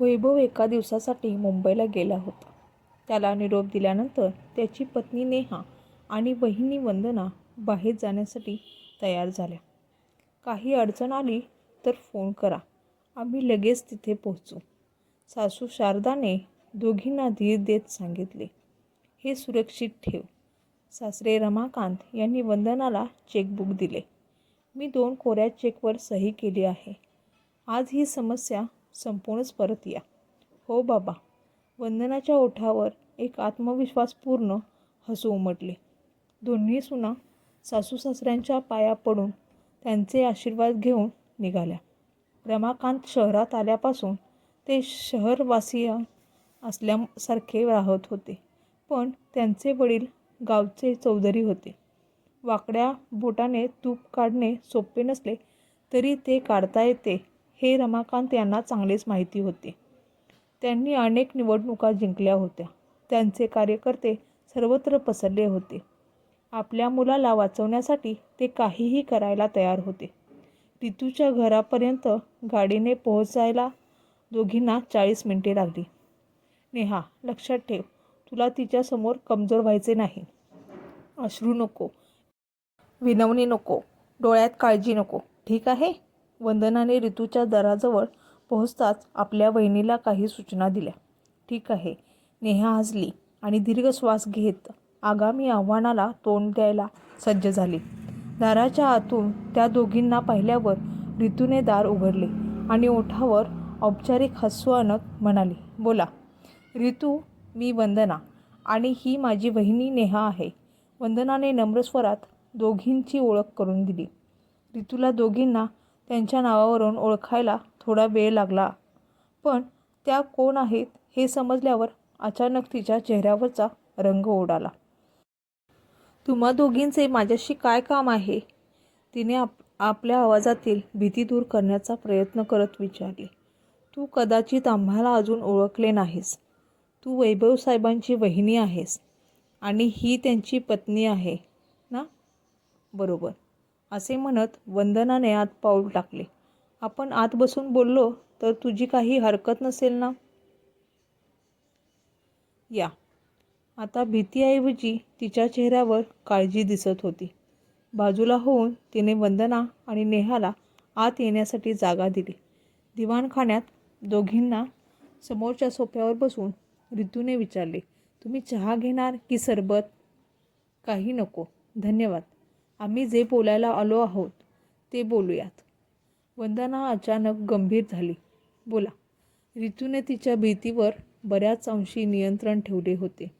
वैभव एका दिवसासाठी मुंबईला गेला होता. त्याला निरोप दिल्यानंतर त्याची पत्नी नेहा आणि वहिनी वंदना बाहेर जाण्यासाठी तयार झाल्या. काही अडचण आली तर फोन करा. आम्ही लगेच तिथे पोहोचू. सासू शारदाने दोघींना धीर देत सांगितले. हे सुरक्षित ठेव. सासरे रमाकांत यांनी वंदनाला चेकबुक दिले. मी दोन कोऱ्या चेकवर सही केली आहे. आज ही समस्या संपूर्णच परत या. हो बाबा. वंदनाच्या ओठावर एक आत्मविश्वासपूर्ण हसू उमटले. दोन्ही सुना सासू सासऱ्यांच्या पाया पडून त्यांचे आशीर्वाद घेऊन निघाल्या. रमाकांत शहरात आल्यापासून ते शहरवासीय असल्यासारखे राहत होते. पण त्यांचे वडील गावचे चौधरी होते. वाकड्या बोटाने तूप काढणे सोपे नसले तरी ते काढता येते हे रमाकांत यांना चांगलेच माहिती होते. त्यांनी अनेक निवडणुका जिंकल्या होत्या. त्यांचे कार्यकर्ते सर्वत्र पसरले होते. आपल्या मुलाला वाचवण्यासाठी ते काहीही करायला तयार होते. रितूच्या घरापर्यंत गाडीने पोहोचायला दोघींना चाळीस मिनिटे लागली. नेहा लक्षात ठेव. तुला तिच्यासमोर कमजोर व्हायचे नाही. अश्रू नको. विनवणी नको. डोळ्यात काळजी नको. ठीक आहे? वंदनाने ऋतूच्या दराजवळ पोहोचताच आपल्या वहिनीला काही सूचना दिल्या. ठीक आहे नेहा हसली आणि दीर्घ श्वास घेत आगामी आव्हानाला तोंड द्यायला सज्ज झाली. दाराच्या आतून त्या दोघींना पाहिल्यावर ऋतूने दार उघडले आणि ओठावर औपचारिक हसू आणत म्हणाली बोला ऋतू मी वंदना आणि ही माझी वहिनी नेहा आहे. वंदनाने नम्र स्वरात दोघींची ओळख करून दिली. ऋतूला दोघींना त्यांच्या नावावरून ओळखायला थोडा वेळ लागला. पण त्या कोण आहेत हे समजल्यावर अचानक तिच्या चेहऱ्यावरचा रंग ओढाला. तुम्हा दोघींचे माझ्याशी काय काम आहे? तिने आप आपल्या आवाजातील भीती दूर करण्याचा प्रयत्न करत विचारले. तू कदाचित आम्हाला अजून ओळखले नाहीस. तू वैभव साहेबांची वहिनी आहेस आणि ही त्यांची पत्नी आहे ना? बरोबर. असे म्हणत वंदनाने आत पाऊल टाकले. आपण आत बसून बोललो तर तुझी काही हरकत नसेल ना? या. आता भीतीऐवजी तिच्या चेहऱ्यावर काळजी दिसत होती. बाजूला होऊन तिने वंदना आणि नेहाला आत येण्यासाठी जागा दिली. दिवाणखान्यात दोघींना समोरच्या सोफ्यावर बसून ऋतूने विचारले तुम्ही चहा घेणार की सरबत? काही नको. धन्यवाद. आम्ही जे बोलायला आलो आहोत ते बोलूयात. वंदना अचानक गंभीर झाली. बोला. रितूने तिच्या भीतीवर बऱ्याच अंशी नियंत्रण ठेवले होते.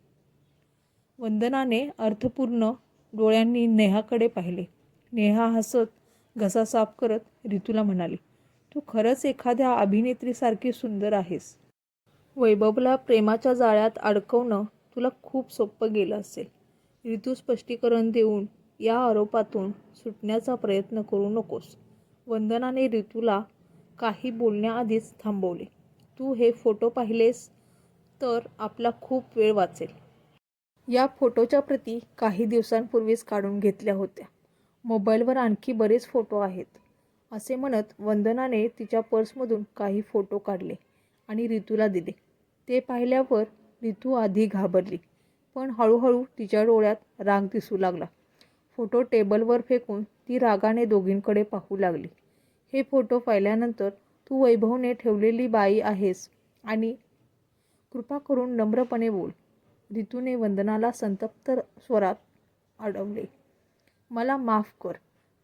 वंदनाने अर्थपूर्ण डोळ्यांनी नेहाकडे पाहिले. नेहा हसत घसा साफ करत रितूला म्हणाली तू खरंच एखाद्या अभिनेत्रीसारखी सुंदर आहेस. वैभवला प्रेमाच्या जाळ्यात अडकवणं तुला खूप सोपं गेलं असेल. ऋतू स्पष्टीकरण देऊन या आरोपातून सुटण्याचा प्रयत्न करू नकोस. वंदनाने ऋतूला काही बोलण्याआधीच थांबवले. तू हे फोटो पाहिलेस तर आपला खूप वेळ वाचेल. या फोटोच्या प्रती काही दिवसांपूर्वीच काढून घेतल्या होत्या. मोबाईलवर आणखी बरेच फोटो आहेत. असे म्हणत वंदनाने तिच्या पर्समधून काही फोटो काढले आणि ऋतूला दिले. ते पाहिल्यावर ऋतू आधी घाबरली पण हळूहळू तिच्या डोळ्यात राग दिसू लागला. फोटो टेबलवर फेकून ती रागाने दोघींकडे पाहू लागली. हे फोटो पाहिल्यानंतर तू वैभवने ठेवलेली बाई आहेस आणि कृपा करून नम्रपणे बोल. रितूने वंदनाला संतप्त स्वरात अडवले. मला माफ कर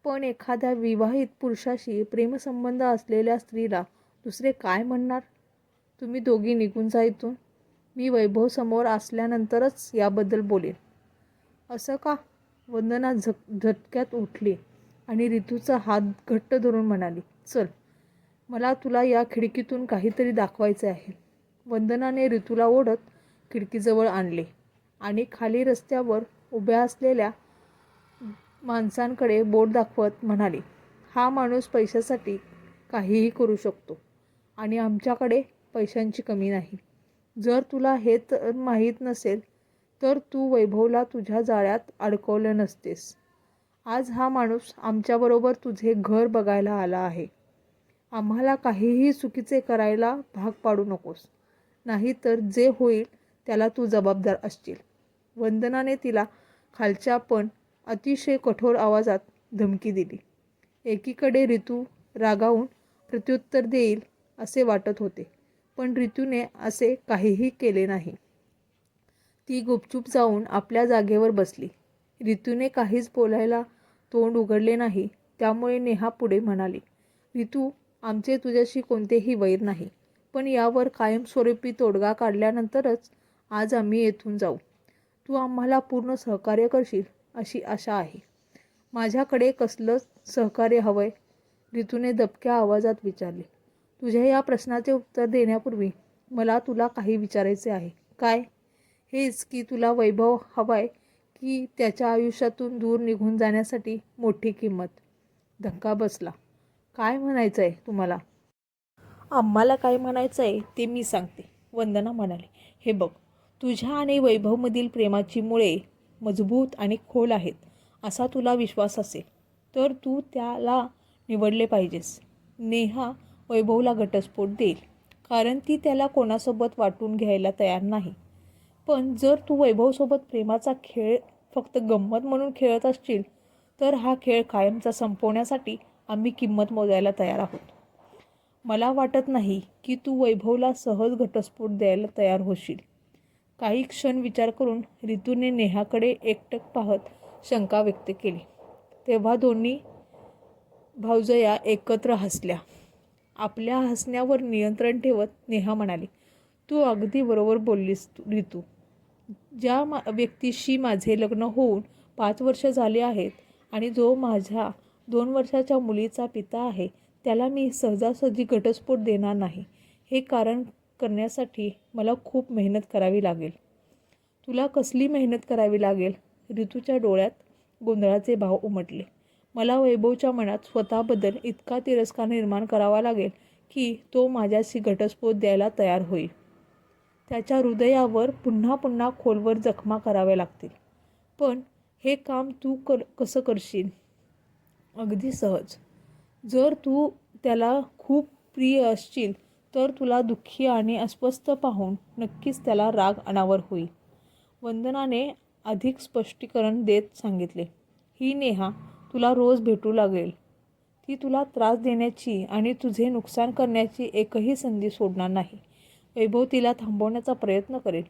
पण एखाद्या विवाहित पुरुषाशी प्रेमसंबंध असलेल्या स्त्रीला दुसरे काय म्हणणार? तुम्ही दोघी निघून जा इथून. मी वैभवसमोर असल्यानंतरच याबद्दल बोलेन. असं का? वंदना झक झटक्यात उठली आणि ऋतूचा हात घट्ट धरून म्हणाली चल मला तुला या खिडकीतून काहीतरी दाखवायचे आहे. वंदनाने ऋतूला ओढत खिडकीजवळ आणले आणि खाली रस्त्यावर उभ्या असलेल्या माणसांकडे बोट दाखवत म्हणाले हा माणूस पैशासाठी काहीही करू शकतो आणि आमच्याकडे पैशांची कमी नाही. जर तुला हे तर माहीत नसेल तर तू वैभवला तुझ्या जाळ्यात अडकवलं नसतेस. आज हा माणूस आमच्याबरोबर तुझे घर बघायला आला आहे. आम्हाला काहीही चुकीचे करायला भाग पाडू नकोस. नाहीतर जे होईल त्याला तू जबाबदार असशील. वंदनाने तिला खालच्या पण अतिशय कठोर आवाजात धमकी दिली. एकीकडे ऋतू रागावून प्रत्युत्तर देईल असे वाटत होते पण ऋतूने असे काहीही केले नाही. ती गुपचूप जाऊन आपल्या जागेवर बसली. ऋतूने काहीच बोलायला तोंड उघडले नाही. त्यामुळे नेहा पुढे म्हणाली ऋतू आमचे तुझ्याशी कोणतेही वैर नाही. पण यावर कायमस्वरूपी तोडगा काढल्यानंतरच आज आम्ही येथून जाऊ. तू आम्हाला पूर्ण सहकार्य करशील अशी आशा आहे. माझ्याकडे कसलं सहकार्य हवंय? ऋतूने दबक्या आवाजात विचारले तुझ्या या प्रश्नाचे उत्तर देण्यापूर्वी मला तुला काही विचारायचे आहे. काय? हेच की तुला वैभव हवाय की त्याच्या आयुष्यातून दूर निघून जाण्यासाठी मोठी किंमत. धक्का बसला. काय म्हणायचं आहे तुम्हाला? आम्हाला काय म्हणायचं आहे ते मी सांगते. वंदना म्हणाले हे बघ तुझ्या आणि वैभवमधील प्रेमाची मुळे मजबूत आणि खोल आहेत असा तुला विश्वास असेल तर तू त्याला निवडले पाहिजेस. नेहा वैभवला घटस्फोट देईल कारण ती त्याला कोणासोबत वाटून घ्यायला तयार नाही. पण जर तू वैभवसोबत प्रेमाचा खेळ फक्त गंमत म्हणून खेळत असशील तर हा खेळ कायमचा संपवण्यासाठी आम्ही किंमत मोजायला तयार आहोत. मला वाटत नाही की तू वैभवला सहज घटस्फोट द्यायला तयार होशील. काही क्षण विचार करून ऋतूने नेहाकडे एकटक पाहत शंका व्यक्त केली. तेव्हा दोन्ही भावजया एकत्र हसल्या. आपल्या हसण्यावर नियंत्रण ठेवत नेहा म्हणाली तू अगदी बरोबर बोललीस तू- ऋतू ज्या मा व्यक्तीशी माझे लग्न होऊन पाच वर्ष झाले आहेत आणि जो माझ्या दोन वर्षाच्या मुलीचा पिता आहे त्याला मी सहजासहजी घटस्फोट देणार नाही. हे कारण करण्यासाठी मला खूप मेहनत करावी लागेल. तुला कसली मेहनत करावी लागेल? ऋतूच्या डोळ्यात गोंधळाचे भाव उमटले. मला वैभवच्या मनात स्वतःबद्दल इतका तिरस्कार निर्माण करावा लागेल की तो माझ्याशी घटस्फोट द्यायला तयार होईल. त्याच्या हृदयावर पुन्हा पुन्हा खोलवर जखमा कराव्या लागतील. पण हे काम तू कर कसं करशील? अगदी सहज. जर तू त्याला खूप प्रिय असशील तर तुला दुःखी आणि अस्वस्थ पाहून नक्कीच त्याला राग अनावर होईल. वंदनाने अधिक स्पष्टीकरण देत सांगितले. ही नेहा तुला रोज भेटू लागेल. ती तुला त्रास देण्याची आणि तुझे नुकसान करण्याची एकही संधी सोडणार नाही. वैभव तिला थांबवण्याचा प्रयत्न करेल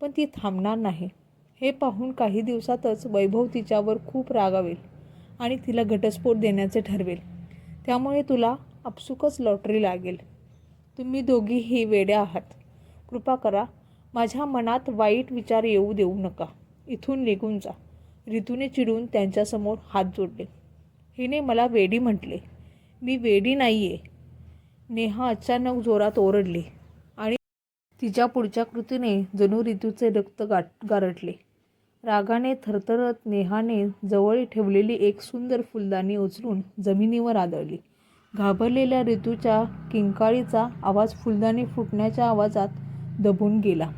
पण ती थांबणार नाही. हे पाहून काही दिवसातच वैभव तिच्यावर खूप रागावेल आणि तिला घटस्फोट देण्याचे ठरवेल. त्यामुळे तुला आपसुकच लॉटरी लागेल. तुम्ही दोघीही वेड्या आहात. कृपा करा माझ्या मनात वाईट विचार येऊ देऊ नका. इथून निघून जा. ऋतूने चिडून त्यांच्यासमोर हात जोडले. हिने मला वेडी म्हटले. मी वेडी नाही आहे नेहा अचानक जोरात ओरडली. तिच्या पुढच्या कृतीने जणू ऋतूचे रक्त गाठ गारटले. रागाने थरथरत नेहाने जवळ ठेवलेली एक सुंदर फुलदाणी उचलून जमिनीवर आदळली. घाबरलेल्या ऋतूच्या किंकाळीचा आवाज फुलदाणी फुटण्याच्या आवाजात दबून गेला.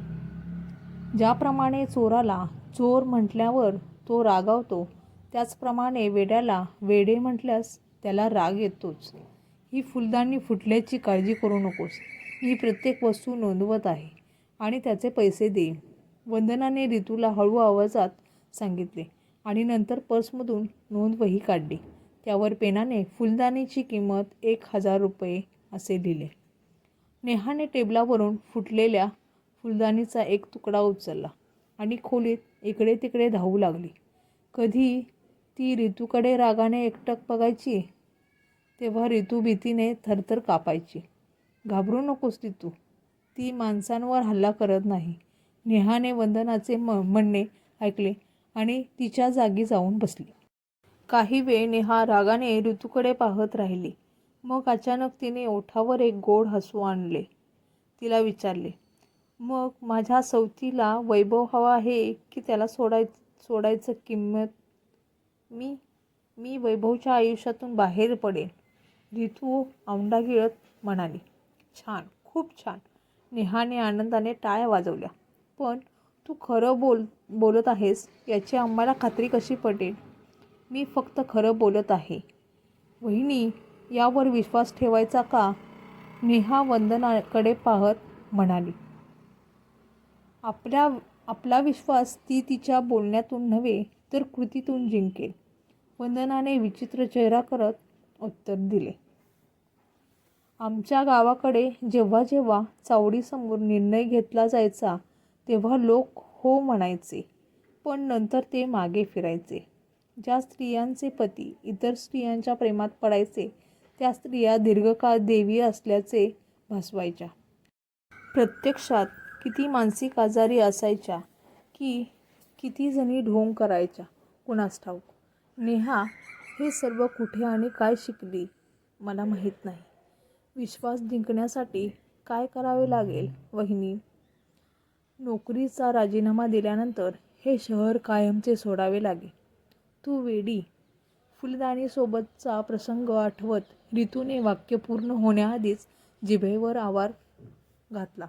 ज्याप्रमाणे चोराला चोर म्हटल्यावर तो रागावतो त्याचप्रमाणे वेड्याला वेडे म्हटल्यास त्याला राग येतोच. ही फुलदाणी फुटल्याची काळजी करू नकोस. मी प्रत्येक वस्तू नोंदवत आहे आणि त्याचे पैसे देईन. वंदनाने ऋतूला हळू आवाजात सांगितले आणि नंतर पर्समधून नोंदवही काढली. त्यावर पेनाने फुलदाणीची किंमत एक हजार रुपये असे लिहिले. नेहाने टेबलावरून फुटलेल्या फुलदाणीचा एक तुकडा उचलला आणि खोलीत इकडे तिकडे धावू लागली. कधी ती ऋतूकडे रागाने एकटक बघायची तेव्हा ऋतू भीतीने थरथर कापायची. घाबरू नकोस तू ती माणसांवर हल्ला करत नाही. नेहाने वंदनाचे म म्हणणे ऐकले आणि तिच्या जागी जाऊन बसली. काही वेळ नेहा रागाने ऋतूकडे पाहत राहिली. मग अचानक तिने ओठावर एक गोड हसू आणले. तिला विचारले मग माझ्या सवतीला वैभव हवा आहे की त्याला सोडाय सोडायचं किंमत? मी मी वैभवच्या आयुष्यातून बाहेर पडेन. ऋतू औंडा गिळत म्हणाली छान खूप छान. नेहाने आनंदाने टाळ्या वाजवल्या. पण तू खरं बोल बोलत आहेस याची आम्हाला खात्री कशी पटेल? मी फक्त खरं बोलत आहे. वहिनी यावर विश्वास ठेवायचा का? नेहा वंदनाकडे पाहत म्हणाली. आपल्या आपला विश्वास ती तिच्या बोलण्यातून नव्हे तर कृतीतून जिंकेल. वंदनाने विचित्र चेहरा करत उत्तर दिले. आमच्या गावाकडे जेव्हा जेव्हा चावडीसमोर निर्णय घेतला जायचा तेव्हा लोक हो म्हणायचे. पण नंतर ते मागे फिरायचे. ज्या स्त्रियांचे पती इतर स्त्रियांच्या प्रेमात पडायचे त्या स्त्रिया दीर्घकाळ देवी असल्याचे भासवायच्या. प्रत्यक्षात किती मानसिक आजारी असायच्या की किती जणी ढोंग करायच्या कुणास ठाऊक. नेहा हे सर्व कुठे आणि काय शिकली मला माहीत नाही. विश्वास जिंकण्यासाठी काय करावे लागेल वहिनी? नोकरीचा राजीनामा दिल्यानंतर हे शहर कायमचे सोडावे लागेल तू वेडी फुलदाणीसोबतचा प्रसंग आठवत ऋतूने वाक्य पूर्ण होण्याआधीच जिभेवर आवार घातला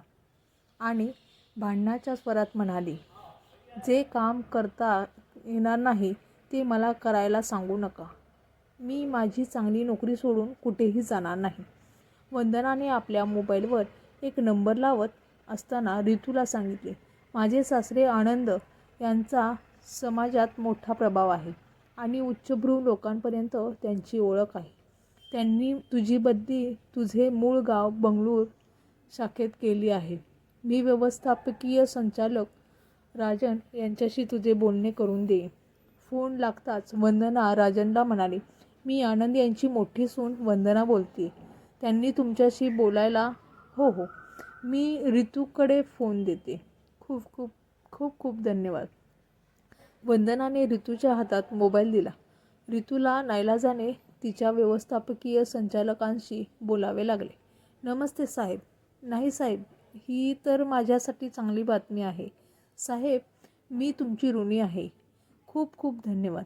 आणि भांडणाच्या स्वरात म्हणाली जे काम करता येणार नाही ते मला करायला सांगू नका. मी माझी चांगली नोकरी सोडून कुठेही जाणार नाही. वंदनाने आपल्या मोबाईलवर एक नंबर लावत असताना ऋतूला सांगितले माझे सासरे आनंद यांचा समाजात मोठा प्रभाव आहे आणि उच्चभ्रू लोकांपर्यंत त्यांची ओळख आहे. त्यांनी तुझी बदली तुझे मूळ गाव बंगळूर शाखेत केली आहे. मी व्यवस्थापकीय संचालक राजन यांच्याशी तुझे बोलणे करून दे फोन लागताच वंदना राजनला म्हणाली मी आनंद यांची मोठी सून वंदना बोलते. त्यांनी तुमच्याशी बोलायला हो हो. मी ऋतूकडे फोन देते. खूप खूप खूप खूप धन्यवाद. वंदनाने ऋतूच्या हातात मोबाईल दिला. ऋतूला नाईलाजाने तिच्या व्यवस्थापकीय संचालकांशी बोलावे लागले. नमस्ते साहेब. नाही साहेब. ही तर माझ्यासाठी चांगली बातमी आहे. साहेब मी तुमची ऋणी आहे. खूप खूप धन्यवाद.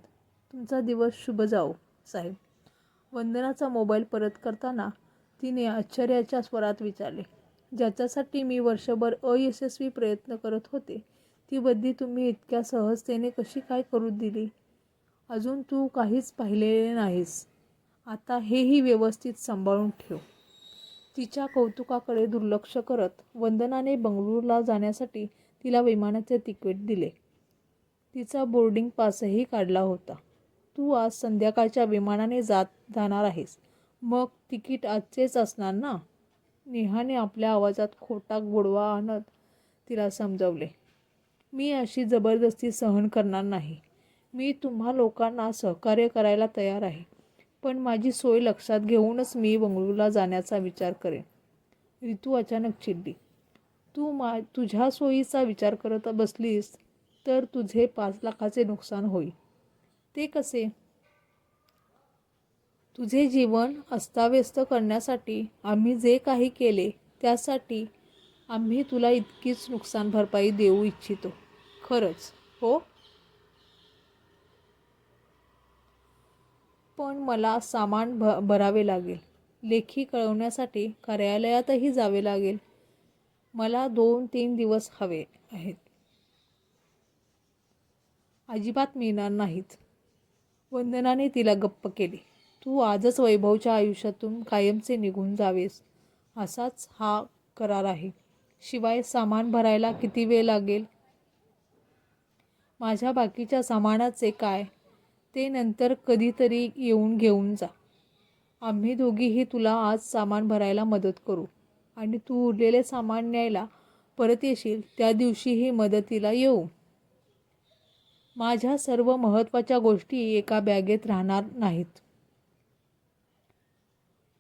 तुमचा दिवस शुभ जाओ साहेब. वंदनाचा मोबाईल परत करताना तिने आश्चर्याच्या स्वरात विचारले ज्याच्यासाठी मी वर्षभर अयशस्वी प्रयत्न करत होते ती बदली तुम्ही इतक्या सहजतेने कशी काय करू दिली? अजून तू काहीच पाहिलेले नाहीस. आता हेही व्यवस्थित सांभाळून ठेव. तिच्या कौतुकाकडे दुर्लक्ष करत वंदनाने बंगळूरला जाण्यासाठी तिला विमानाचे तिकीट दिले. तिचा बोर्डिंग पासही काढला होता. तू आज संध्याकाळच्या विमानाने जात जाणार आहेस. मग तिकीट आजचेच असणार ना? नेहाने आपल्या आवाजात खोटा गोडवा आणत तिला समजवले. मी अशी जबरदस्ती सहन करणार नाही. मी तुम्हा लोकांना सहकार्य करायला तयार आहे. पण माझी सोय लक्षात घेऊनच मी बंगळूरला जाण्याचा विचार करेन. ऋतू अचानक चिडली. तू मा तुझ्या सोयीचा विचार करत बसलीस तर तुझे पाच लाखाचे नुकसान होईल. ते कसे? तुझे जीवन अस्ताव्यस्त करण्यासाठी आम्ही जे काही केले त्यासाठी आम्ही तुला इतकीच नुकसान भरपाई देऊ इच्छितो. खरंच हो? पण मला सामान भ भरावे लागेल. लेखी कळवण्यासाठी कार्यालयातही जावे लागेल. मला दोन तीन दिवस हवे आहेत. अजिबात मिळणार नाहीत. वंदनाने तिला गप्प केली. तू आजच वैभवच्या आयुष्यातून कायमचे निघून जावेस. असाच हा करार आहे. शिवाय सामान भरायला किती वेळ लागेल? माझ्या बाकीच्या सामानाचे काय? ते नंतर कधीतरी येऊन घेऊन जा. आम्ही दोघीही तुला आज सामान भरायला मदत करू. आणि तू उरलेले सामान न्यायला परत येशील त्या दिवशीही मदतीला येऊ. माझ्या सर्व महत्त्वाच्या गोष्टी एका बॅगेत राहणार नाहीत.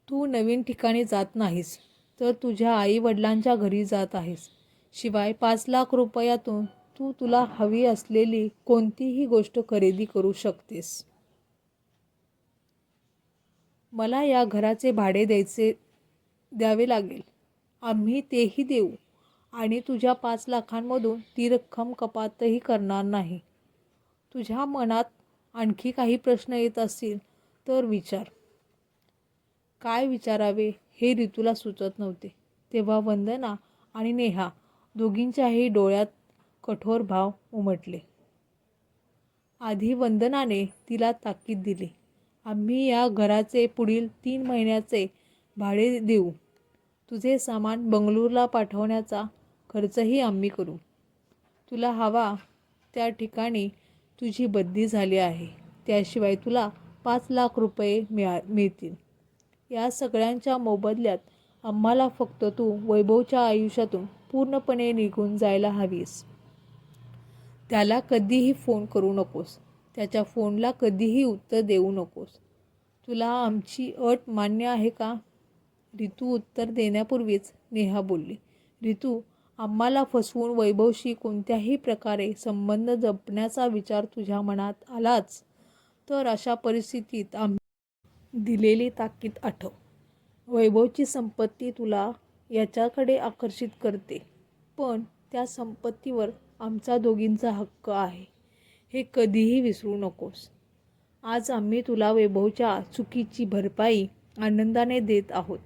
तू नवीन ठिकाणी जात नाहीस तर तुझ्या आई वडिलांच्या घरी जात आहेस. शिवाय पाच लाख रुपयातून तू तुला हवी असलेली कोणतीही गोष्ट खरेदी करू शकतेस. मला या घराचे भाडे द्यायचे द्यावे लागेल. आम्ही तेही देऊ आणि तुझ्या पाच लाखांमधून ती रक्कम कपातही करणार नाही. तुझ्या मनात आणखी काही प्रश्न येत असतील तर विचार. काय विचारावे हे ऋतूला सुचत नव्हते. तेव्हा वंदना आणि नेहा दोघींच्याही डोळ्यात कठोर भाव उमटले. आधी वंदनाने तिला ताकीद दिली आम्ही या घराचे पुढील तीन महिन्याचे भाडे देऊ. तुझे सामान बंगळूरला पाठवण्याचा खर्चही आम्ही करू. तुला हवा त्या ठिकाणी तुझी बदली झाली आहे. त्याशिवाय तुला पाच लाख रुपये मिळा मिळतील. या सगळ्यांच्या मोबदल्यात आम्हाला फक्त तू वैभवच्या आयुष्यातून पूर्णपणे निघून जायला हवीस. त्याला कधीही फोन करू नकोस. त्याच्या फोनला कधीही उत्तर देऊ नकोस. तुला आमची अट मान्य आहे का? रितू उत्तर देण्यापूर्वीच नेहा बोलली. रितू आम्हाला फसवून वैभवशी कोणत्याही प्रकारे संबंध जपण्याचा विचार तुझ्या मनात आलाच तर अशा परिस्थितीत आम्ही दिलेली ताकीद आठव. वैभवची संपत्ती तुला याच्याकडे आकर्षित करते पण त्या संपत्तीवर आमचा दोघींचा हक्क आहे. हे कधीही विसरू नकोस. आज आम्ही तुला वैभवच्या चुकीची भरपाई आनंदाने देत आहोत.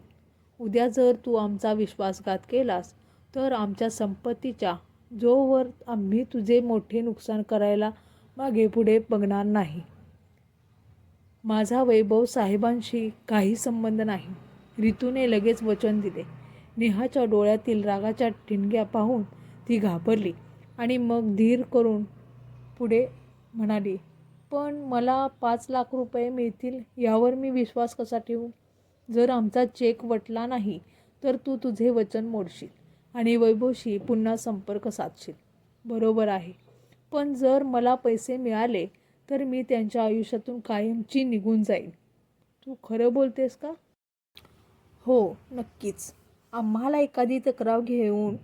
उद्या जर तू आमचा विश्वासघात केलास तर आमच्या संपत्तीच्या जोवर आम्ही तुझे मोठे नुकसान करायला मागे पुढे बघणार नाही. माझा वैभव साहेबांशी काही संबंध नाही. रितूने लगेच वचन दिले. नेहाच्या डोळ्यातील रागाच्या ठिणग्या पाहून ती घाबरली आणि मग धीर करून पुढे म्हणाली पण मला पाच लाख रुपये मिळतील यावर मी विश्वास कसा ठेवू? जर आमचा चेक वटला नाही तर तू तुझे वचन मोडशील आणि वैभवशी पुन्हा संपर्क साधशील. बरोबर आहे. पण जर मला पैसे मिळाले तर मी त्यांच्या आयुष्यातून कायमची निघून जाईन. तू खरं बोलतेस का? हो नक्कीच. आम्हाला एखादी तक्रार घेऊन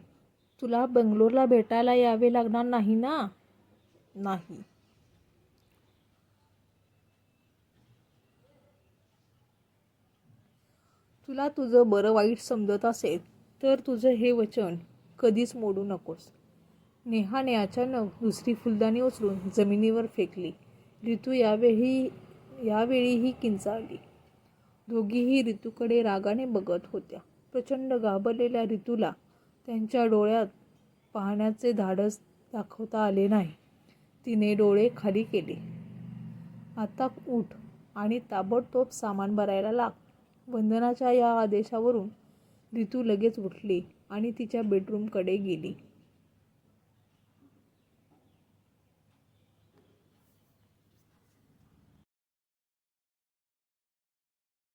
तुला बंगलोरला भेटायला यावे लागणार नाही ना? नाही. तुला तुझं बरं वाईट समजत असेल तर तुझं हे वचन कधीच मोडू नकोस. नेहाने अचानक दुसरी फुलदाणी उचलून जमिनीवर फेकली. ऋतू यावेळी यावेळीही किंचाळली. दोघीही ऋतूकडे रागाने बघत होत्या. प्रचंड गाबरलेल्या ऋतूला त्यांच्या डोळ्यात पाहण्याचे धाडस दाखवता आले नाही. तिने डोळे खाली केले. आता उठ आणि ताबडतोब सामान भरायला लाग. वंदनाच्या या आदेशावरून ऋतू लगेच उठली आणि तिच्या बेडरूमकडे गेली.